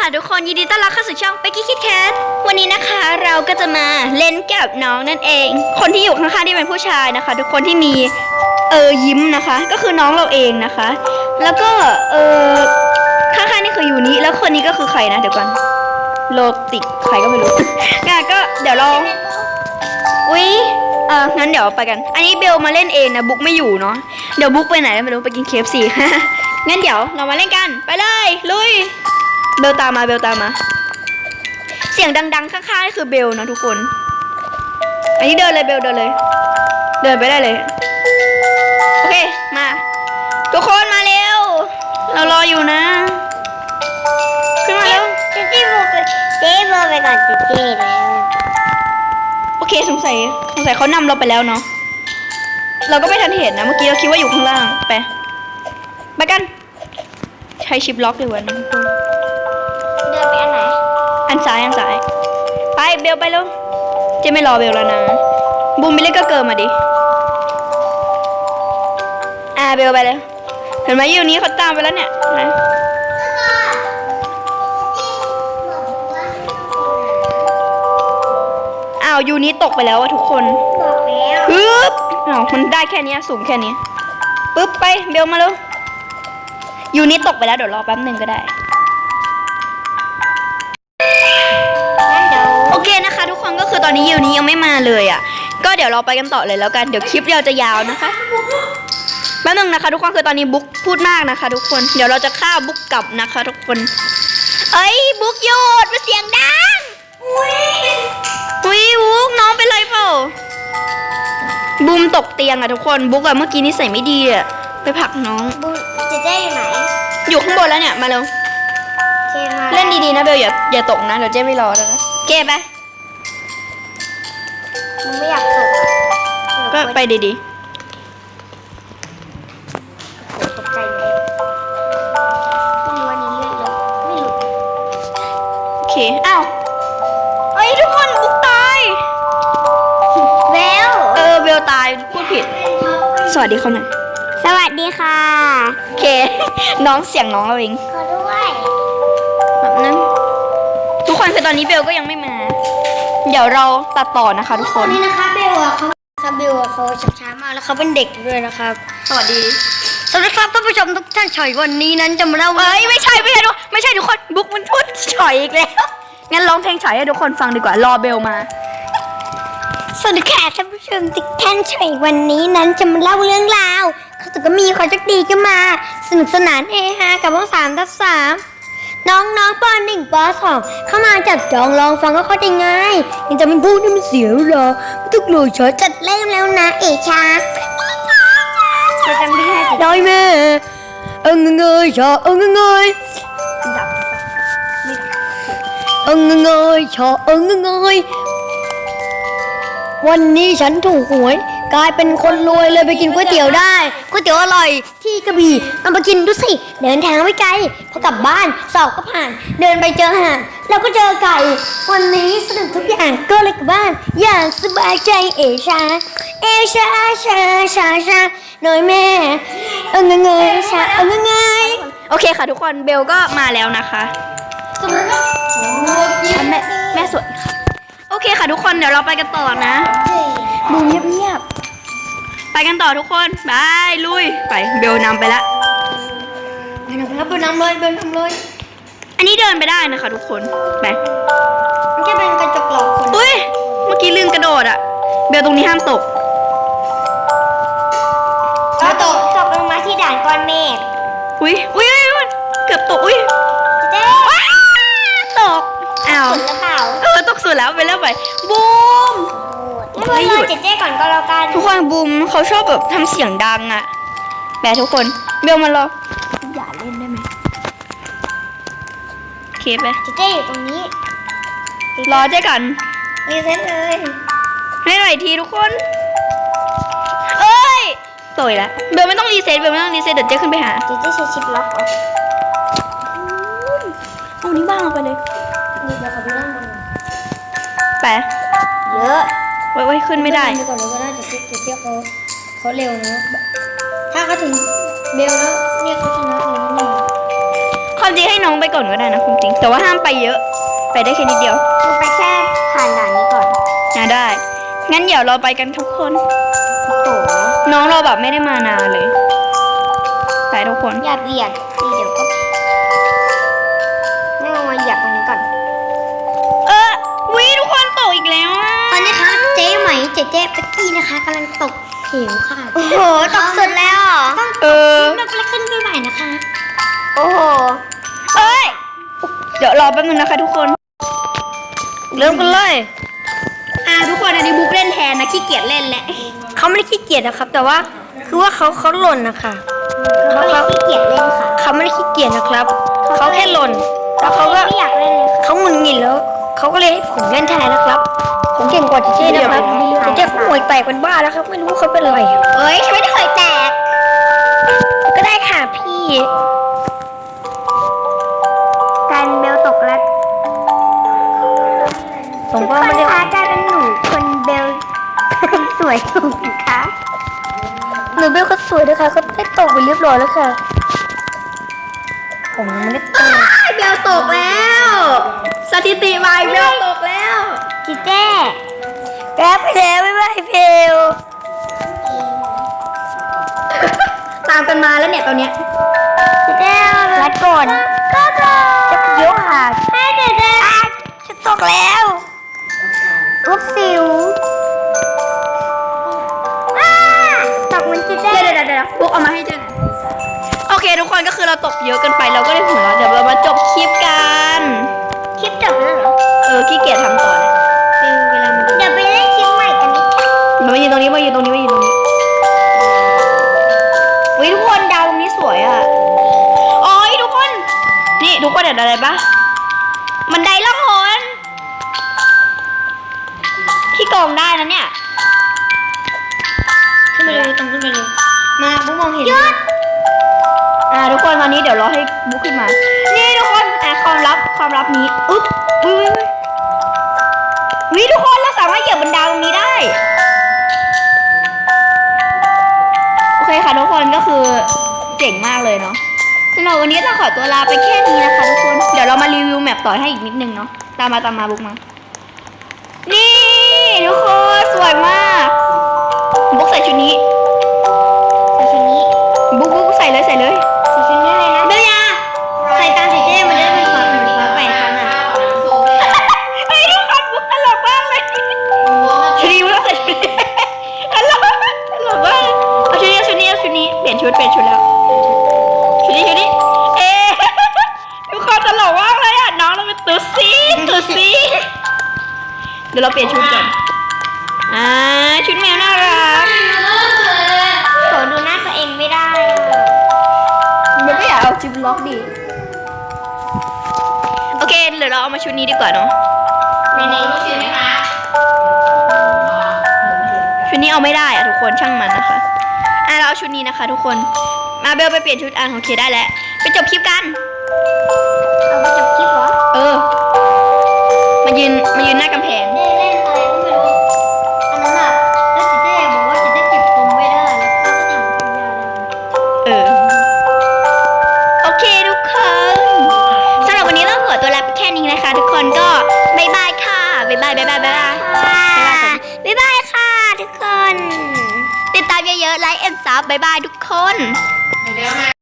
ค่ะทุกคนยินดีต้อนรับเข้าสู่ช่อง Becky Kid Cat วันนี้นะคะเราก็จะมาเล่นกับน้องนั่นเอง คนที่อยู่ข้างๆที่เป็นผู้ชายนะคะ ทุกคนที่มีเออยิ้มนะคะ ก็คือน้องเราเองนะคะ แล้วก็เออข้างๆนี่คืออยู่นิแล้วคนนี้ก็คือใครนะเดี๋ยวก่อนโลติกใครก็ไม่รู้งั้นก็เดี๋ยวเราอุ๊ยเอองั้นเดี๋ยวไปกัน อันนี้เบลมาเล่นเองนะบุ๊กไม่อยู่เนาะเดี๋ยวบุ๊กไปไหนไม่รู้ไปกินเคฟซีงั้นเดี๋ยวเรามาเล่นกันไปเลยลุย เบลตามมาเบลตามมา เสียงดัง ๆ ข้างๆนี่คือเบลนะทุกคน อันนี้เดินเลยเบลเดินเลย เดินไปได้เลย โอเคมา ทุกคนมาเร็ว เรารออยู่นะ ขึ้นมาเร็วเจ๊เจ๊บอกไปเจ๊บอกไปก่อนเจ๊เจ๊แล้วโอเคสงสัยสงสัยเขานำเราไปแล้วเนาะเราก็ไม่ทันเห็นนะเมื่อกี้เราคิดว่าอยู่ข้างล่างไปไปกันใช้ชิปล็อกดีกว่านะทุกคน นซ้ายอันซ้าย ไปเบลไปแล้วเจะไม่รอเบลแล้วนะ บูมบิลลี่ก็เกินมาดิ อ่าเบลไปเลย เห็นไหมอยู่นี้เขาตามไปแล้วเนี่ยนะอ้าวยูนี้ตกไปแล้วอะทุกคนบอกแล้วปึ๊บอ้าวมันได้แค่เนี้ยสูงแค่นี้ปึ๊บไปเบลมาแล้วยูนี้ตกไปแล้วเดี๋ยวรอแป๊บหนึ่งก็ได้ อตอนนี้ยูนี้ยังไม่มาเลยอะ ก็เดี๋ยวเราไปกันต่อเลยแล้วกัน เดี๋ยวคลิปเราจะยาวนะคะแป๊บนึงนะคะ ทุกคนคือตอนนี้บุ๊กพูดมากนะคะ ทุกคน เดี๋ยวเราจะฆ่าบุ๊กกลับนะคะ ทุกคน เอ้ยบุ๊กหยุดมาเสียงดัง อุ้ยบุ๊กน้องเป็นไรเปล่า บูมตกเตียงอะทุกคน บุ๊กอะเมื่อกี้นิสัยไม่ดีอะไปผลักน้อง บุญเจ๊เจ๊อยู่ไหน อยู่ข้างบนแล้วเนี่ย มาเร็วเจ๊มาเล่นดีๆนะเบลอย่าอย่าตกนะเดี๋ยวเจ๊ไม่รอแล้วนะเก้ไป ก็ไปดีโอ้โหตกใจไหมไม่รู้วันนี้เลื่อนเลยไม่หลุดๆโอเค อ้าวเอ้ยทุกคนบุ๊กตาย เบลเออเบลตายพูดผิด สวัสดีเขาหน่อยสวัสดีค่ะ โอเค น้องเสียงน้องเราเองขอด้วยแบบนั้นทุกคนคือตอนนี้เบลก็ยังไม่มา เดี๋ยวเราตัดต่อนะคะทุกคตอนน นี้นะคะเบลอะเขา ค่ะเบลอะเขาชักช้ามากแล้วเขาเป็นเด็กด้วยนะครับ สวัสดีสวัสดีครับท่านผู้ชมทุกท่านฉอยวันนี้นั้นจะมาเล่าเอ้ยไม่ใช่ไม่ใช่ทุกไม่ใช่ทุกคนบุ๊กมันพูดฉ่อยอีกแล้วงั้นร้องเพลงฉ่อยให้ทุกคนฟังดีกว่ารอเบลมา สวัสดีค่ะท่านผู้ชมทุกท่านฉอยวันนี้นั้นจะมาเล่าเรื่องราวเขาถึงก็มีขอจักดีก็มา สนุกสนานเฮฮากับห้องสามทับสาม น้องน้องปหนึ่งปสองเข้ามาจับจองลองฟังก็เข้าใจง่ายยังจะไม่พูดให้มันเสียหรอทุกเลยชอจัดเล่มแล้วนะ เอชาจะจำไม่ได้ได้แม่เอิงเงยชอเอิงเงยดับเอิงเงยชอเอิงเงยวันนี้ฉันถูกหวย กลายเป็นคนรวยเลยไปกินก๋วยเตี๋ยวได้ก๋วยเตี๋ยวอร่อยที่กระบี่เอามากินดูสิ เดินทางไม่ไกลพอกลับบ้านสอบก็ผ่าน เดินไปเจอห่านแล้วก็เจอไก่ วันนี้สนุกทุกอย่างก็เลยกลับบ้าน อย่างสบายใจเอชา เอชาชาชาชาหน่อยแม่ เอิงเงยชาเอิงเงยโอเคค่ะทุกคนเบลก็มาแล้วนะคะสวัสดีครับแม่แม่สวยค่ะ โอเคค่ะทุกคนเดี๋ยวเราไปกันต่อนะ ดูเงียบๆไป กันต่อทุกคนบายลุยไปเบลนำไปละไปนำครับไปนำเลยไปนำเลยอันนี้เดินไปได้นะคะ ทุกคนไปมันแค่เป็นกระจกหลอกคนอุ้ยเมื่อกี้ลืมกระโดดอะเบลตรงนี้ห้ามตกเราตกตกลงมาที่ด่านก้อนเมฆอุ้ยอุ้ยอุ๊ยอุ๊ยเกือบตกอุ้ยเจ๊ว้าตกอ้าวสุดหรือเปล่าเออตกสุดแล้วไปแล้วไปบูม ไม่เป็นไรเจ๊เจ๊ก่อนก็แล้วกันทุกคนบูมเขาชอบแบบทำเสียงดังอะแบทุกคนเบลมารออย่าเล่นได้ไหมโอเคไปเจ๊เจ๊อยู่ตรงนี้รอเจ๊ก่อนรีเซ็ตเลยให้หน่อยทีทุกคน เอ้ยต่อยละเบลไม่ต้องรีเซ็ตเบลไม่ต้องรีเซ็ตเดี๋ยวเจ๊ขึ้นไปหาเจ๊เจ๊ใช้ชิปล็อกเหรอเอานี้วางลงไปเลยนี่เดี๋ยวเขาไปนั่งบนไปเยอะ ไว้ไว้ขึ้นไม่ได้ปก่อนเลยก็ได้เจ๊เจ๊เจ๊เจ๊เขาเขาเร็วนะ ถ้าเขาถึงเบลแล้วเนี่ยเขาชนะเลยนี่ความจริงให้น้องไปก่อนก็ได้นะความจริง แต่ว่าห้ามไปเยอะ ไปได้แค่นิดเดียวลงไปแค่ผ่านด่านนี้ก่อนนะได้ งั้นเดี๋ยวเราไปกันทุกคนโอ้โหน้องเราแบบไม่ได้มานานเลย ไปทุกคน อย่าเบียดเดี๋ยว เจ๊เจ๊เป็กกี้นะคะกำลังตกเหวค่ะ โอ้โหตกสุดแล้วเหรอเออต้องแล้วขึ้นไปใหม่นะคะ โอ้โหเอ้ย เดี๋ยวรอแป๊บนึงนะคะทุกคน เริ่มกันเลย อ่าทุกคนอันนี้บุ๊กเล่นแทนนะขี้เกียจเล่นแหละเขาไม่ได้ขี้เกียจนะครับ แต่ว่าคือว่าเขาเขาหล่นนะคะเขาเขาขี้เกียจเล่นค่ะเขาไม่ได้ขี้เกียจนะครับ เขาแค่หล่น แล้วเขาก็ไม่อยากเล่นเลยค่ะเขาหงุดหงิดแล้วเขาก็เลยให้ผมเล่นแทนนะครับ ผมเก่งกว่าเจ๊ๆนะครับเจ๊ๆเขาห่วยแตกเป็นบ้าแล้วครับ ไม่รู้ว่าเขาเป็นอะไรเอ้ยฉันไม่ได้เคยแตก ก็ได้ค่ะพี่การเบลตกแล้วผมก็คนไม่ได้คะกลายเป็นหนูคนเบลคนสวยถูกนะคะหนูเบลเขาสวยด้วยค่ะเขาได้ตกไปเรียบร้อยแล้วค่ะ ผมยังไม่ได้ตกเบลตกแล้ว สถิติใหม่เบลตกแล้ว จิเจ้แป๊บไปแล้วไม่ไหวเพลตามกันมาแล้วเนี่ยตอนเนี้ยจิเจ้รัดก่อนก็ตกจะยกค่ะให้เจ๊เจ้จะตกแล้วอุ๊บสิวอ้าตกเหมันจิเจ้เดี๋ยวเดี๋ยวเดี๋ยวพวกเอามาให้เจอหน่อยโอเคทุกคนก็คือเราตกเยอะเกินไปเราก็เลยหัวเราะเดี๋ยวเรามาจบคลิปกัน คลิปจบแล้วเหรอ เออขี้เกียจทำต่อ นตรงนี้มายืนตรงนี้มายืนตรงนี้วิทุกคนดาวตรงนี้สวยอะโอ้ยทุกคน นี่ทุกคนเห็นอะไรปะมันไดล่องหนที่โกงได้นะเนี่ยขึ้นมาเลยตรงขึ้นมาเลยมาบุ๊กมองเห็นอ่าทุกคนวันนี้เดี๋ยวรอให้บุ๊กขึ้นมา นี่ทุกคนอะความลับความลับนี้อึ๊บวิววิววิทุกคนเราสามารถเหยียบบนดาวตรงนี้ได้ ค่ะทุกคนก็คือเจ๋งมากเลยเนาะสำหรับวันนี้เราขอตัวลาไปแค่นี้นะคะทุกคน เดี๋ยวเรามารีวิวแมปต่อให้อีกนิดนึงเนาะ ตามมาตามมาบุกมา นี่ทุกคนสวยมากบุกใส่ชุดนี้ ยวเราเปลี่ยนชุดก่อนอ่าชุดแมวน่ารักโถดูหน้าตัวเองไม่ได้อะมันก็อยากเอาจิบล็อกดีโอเคเดี๋ยวเราเอามาชุดนี้ดีกว่าเนาะในในนี่คือไหมคะชุดนี้เอาไม่ได้อะทุกคนช่างมันนะคะอะเราเอาชุดนี้นะคะ ทุกคนมาเบลไปเปลี่ยนชุดอะโอเคได้แล้วไปจบคลิปกันเอาไปจบคลิปเหรอเออมายืนมายืนหน้ากำแพง ออโอเคทุกคนสำหรับวันนี้เราหัวตัวลาไปแค่นี้นะคะ ทุกคนก็บายบายค่ะบายบายบายบายบายบายบ๊ายบายค่ะ ทุกคน ติดตามเยอะๆไลค์แอนซับบายบายทุกคน เดี๋ยวมา